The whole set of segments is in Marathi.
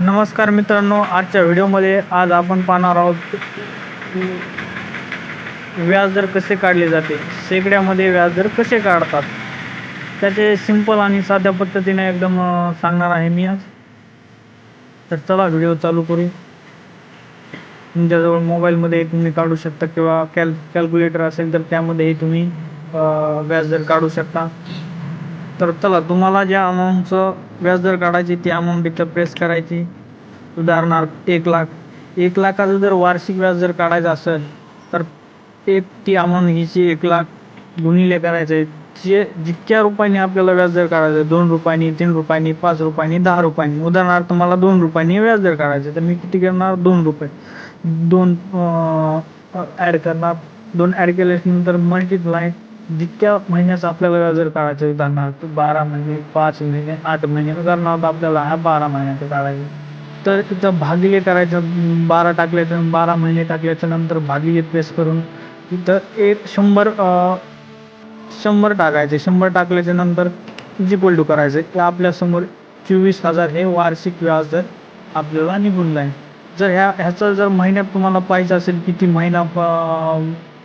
नमस्कार मित्रांनो आजच्या व्हिडिओमध्ये आज आपण पाहणार आहोत व्याजदर कसे काढले जाते? शेकड्यामध्ये व्याजदर कसे काढतात? त्याचे सिंपल आणि साध्या पद्धतीने एकदम सांगणार आहे मी आज. तर चला व्हिडिओ चालू करू. तुमच्याजवळ मोबाईलमध्ये तुम्ही काढू शकता किंवा कॅल कॅल्क्युलेटर असेल तर त्यामध्येही तुम्ही व्याजदर काढू शकता. तर चला तुम्हाला ज्या अमाऊंटचं व्याजदर काढायची ती अमाऊंट इथं प्रेस करायची. उदाहरणार्थ एक लाख. एक लाखाचं जर वार्षिक व्याज जर काढायचं असेल तर एक ती अमाऊंट हिची एक लाख गुणिले करायचं आहे जे जितक्या रुपयांनी आपल्याला व्याजदर काढायचं आहे दोन रुपयांनी तीन रुपयांनी पाच रुपयांनी दहा रुपयांनी. उदाहरणार्थ मला दोन रुपयांनी व्याजदर काढायचं आहे तर मी किती करणार? दोन रुपये. दोन ॲड करणार. दोन ॲड केल्यानंतर मल्टिप्लाय जितक्या महिन्याचं आपल्याला व्याजदर काढायचं आहे, उदाहरणार्थ बारा महिने पाच महिने आठ महिने उदाहरणार्थ आपल्याला हा बारा महिन्याचं काढायचं तर तिथं भागिले करायचं बारा टाकल्याचं बारा महिने टाकल्याच्या नंतर भागिले प्रेस करून तिथं एक शंभर शंभर टाकायचे. शंभर टाकल्याच्या नंतर इक्वल टू करायचे की आपल्यासमोर चोवीस हजार हे वार्षिक व्याज दर आपल्याला निघून जाईल. जर ह्या ह्याचं जर महिन्यात तुम्हाला पाहिजे असेल किती महिना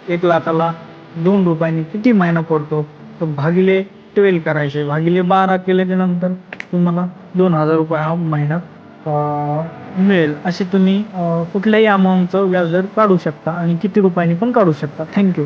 एक लाखाला दोन रुपयांनी किती महिना पडतो? तर भागिले ट्वेल्व करायचे. भागिले बारा केल्याच्यानंतर तुम्हाला दोन हजार रुपये हा महिना मिळेल. असे तुम्ही कुठल्याही अमाऊंटचं व्याजदर काढू शकता आणि किती रुपयांनी पण काढू शकता. थँक्यू